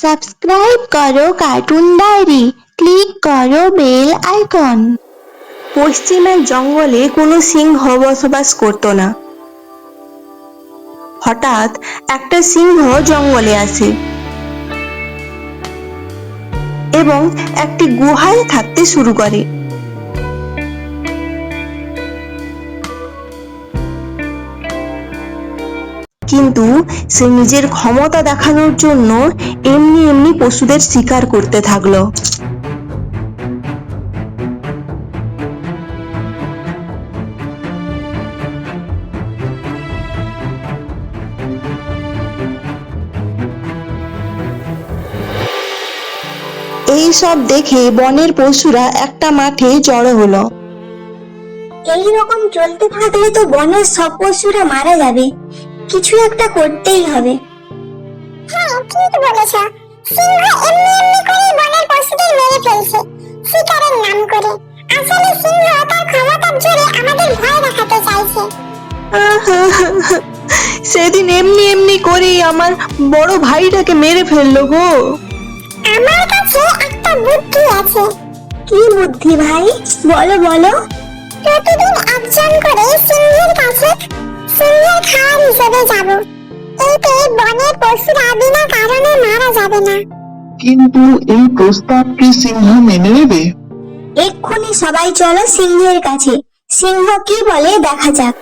Subscribe করো cartoon diary click করো bell icon পশ্চিমের জঙ্গলে কোনো সিংহ বসবাস করত না। হঠাৎ একটা সিংহ জঙ্গলে আসে। এবং একটি গুহায় থাকতে শুরু করে। কিন্তু সে নিজের ক্ষমতা দেখানোর জন্য এমনি এমনি পশুদের শিকার করতে থাকল। এই সব দেখে বনের পশুরা একটা মাঠে জড়ো হলো। এই রকম চলতে থাকলে তো বনের সব পশুরা মারা যাবে। কিছু একটা করতেই হবে। হ্যাঁ ঠিক বলেছ। সিংহ এমনি এমনি করে বনের পশুদের মেরে ফেলছে শিকারের নাম করে। আসলে সিংহ তার ক্ষমতার জোরে আমাদের ভয় দেখাতে চাইছে। সেদিন এমনি এমনি করেই আমার বড় ভাইটাকে মেরে ফেলল গো। আমার কাছে একটা বুদ্ধি আছে। কি বুদ্ধি ভাই? বলো বলো। প্রতিদিন একজন করে সিংহের কাছে খাওয়ার হিসেবে যাব। এতে বনের পশুরা বিনা কারণে মারা যাবে না। কিন্তু এই প্রস্তাব কি সিংহ মেনে নেবে? এক্ষুনি সবাই চলো সিংহের কাছে। সিংহ কি বলে দেখা যাক।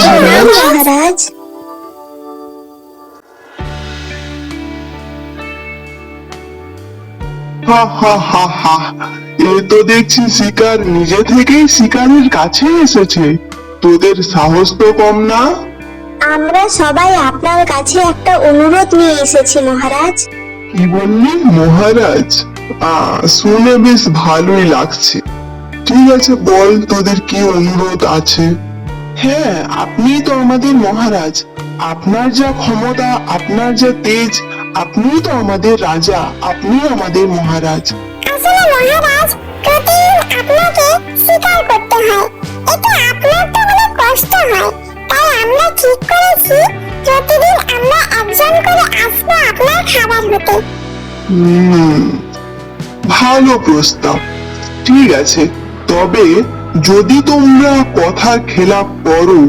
প্রণাম, প্রণাম মহারাজ হা হা হা হা এ তো দেখছি শিকার নিজে থেকেই শিকারের কাছে এসেছে। তোদের সাহস তো কম না? আমরা সবাই আপনার কাছে একটা অনুরোধ নিয়ে এসেছি মহারাজ। কি বললি মহারাজ? আহ শুনে বেশ ভালোই লাগছে। ঠিক আছে বল তোদের কি অনুরোধ আছে? হ্যাঁ আপনি তো আমাদের মহারাজ। আপনার যা ক্ষমতা আপনার যা তেজ আপনি তো আমাদের রাজা আপনি আমাদের মহারাজ। আসলে মহারাজ প্রতিদিন আপনাকে স্বীকার করতে হয়। এতে আপনার তো অনেক কষ্ট হয়। তাই আমরা ঠিক করেছি প্রতিদিন আমরা একজন করে আসব আপনার খাবার হতে ভালো প্রস্তাব। ঠিক আছে তবে যদি তোমরা কথার খেলাপ করো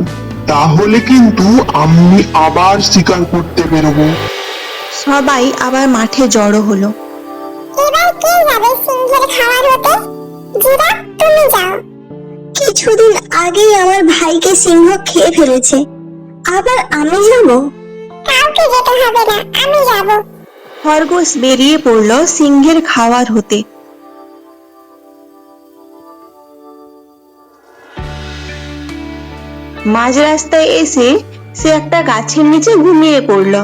তাহলে কিন্তু আমি আবার শিকার করতে বেরোবো। সবাই আবার মাঠে জড়ো হলো। এবার কে যাবে সিংহের খাবার হতে? জিরাফ তুমি যাও। কিছুদিন আগেই আমার ভাইকে সিংহ খেয়ে ফেলেছে। আবার আমি যাব? কাউকে যেতে হবে না আমি যাব। খরগোশ বেরিয়ে পড়ল সিংহের খাওয়ার হতে। মাঝ রাস্তায় এসে সে একটা গাছের নিচে ঘুমিয়ে পড়ল।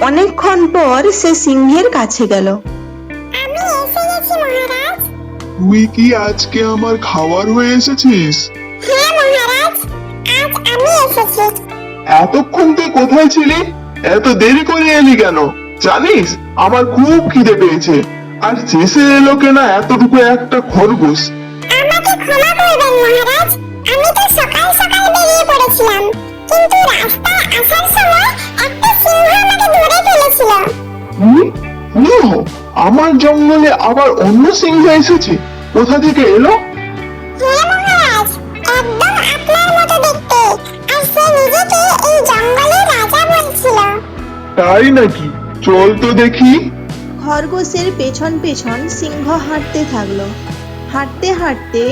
অনেকক্ষণ পর সে সিংহের কাছে গেল। আমি এসে গেছি মহারাজ। তুই কি আজকে আমার খাবার হয়ে এসেছিস? হ্যাঁ মহারাজ আজ আমি এসেছি। এতক্ষণ তুই কোথায় ছিলি? এত দেরি করে এলি কেন? জানিস আমার খুব খিদে পেয়েছে। আর শেষে এলো কেনা এতটুকু একটা খরগোশ। আমাকে ক্ষমা করবেন মহারাজ। আমি তো সকাল সকাল বেরিয়ে পড়েছিলাম। কিন্তু রাস্তায় আসার সময় একটা সিংহ আমাকে ধরে ফেলেছিল। আমার জঙ্গলে আবার অন্য সিংহ এসেছে। কোথা থেকে এলো? হ্যাঁ মহারাজ একদম আপনার মতো দেখতে। আর সে নিজেকে এই জঙ্গলের রাজা বলছিল। তাই নাকি? চল তো দেখি। খরগোশের পেছন পেছন সিংহ হাঁটতে থাকল। হাঁটতে হাঁটতে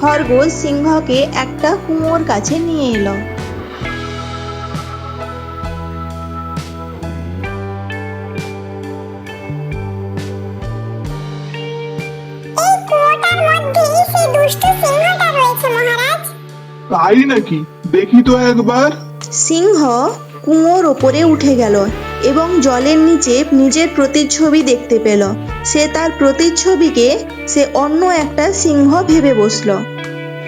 খরগোশ সিংহকে একটা কুয়োর কাছে নিয়ে এলো। তাই নাকি? দেখি তো একবার। সিংহ কুয়োর ওপরে উঠে গেল এবং জলের নিচে নিজের প্রতিচ্ছবি দেখতে পেল। সে তার প্রতিচ্ছবিকে সে অন্য একটা সিংহ ভেবে বসল।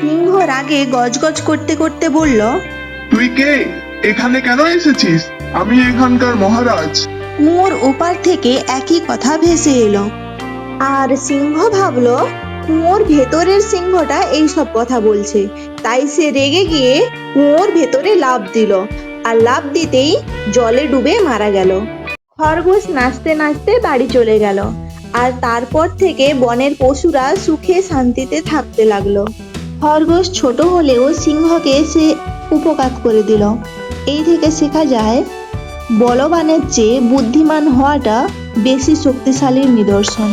সিংহ রাগে গজগজ করতে করতে বলল তুই কে? এখানে কেন এসেছিস? আমি এখানকার মহারাজ। কুয়োর ওপার থেকে একই কথা ভেসে এলো। আর সিংহ ভাবলো কুয়োর ভেতরের সিংহটা এইসব কথা বলছে। তাই সে রেগে গিয়ে কুয়োর ভেতরে লাফ দিল আর লাফ দিতেই জলে ডুবে মারা গেল। খরগোশ নাচতে নাচতে বাড়ি চলে গেল। আর তারপর থেকে বনের পশুরা সুখে শান্তিতে থাকতে লাগল। খরগোশ ছোট হলেও সিংহকে সে উপকার করে দিল। এই থেকে শেখা যায়, বলবানের চেয়ে বুদ্ধিমান হওয়াটা বেশি শক্তিশালীর নিদর্শন।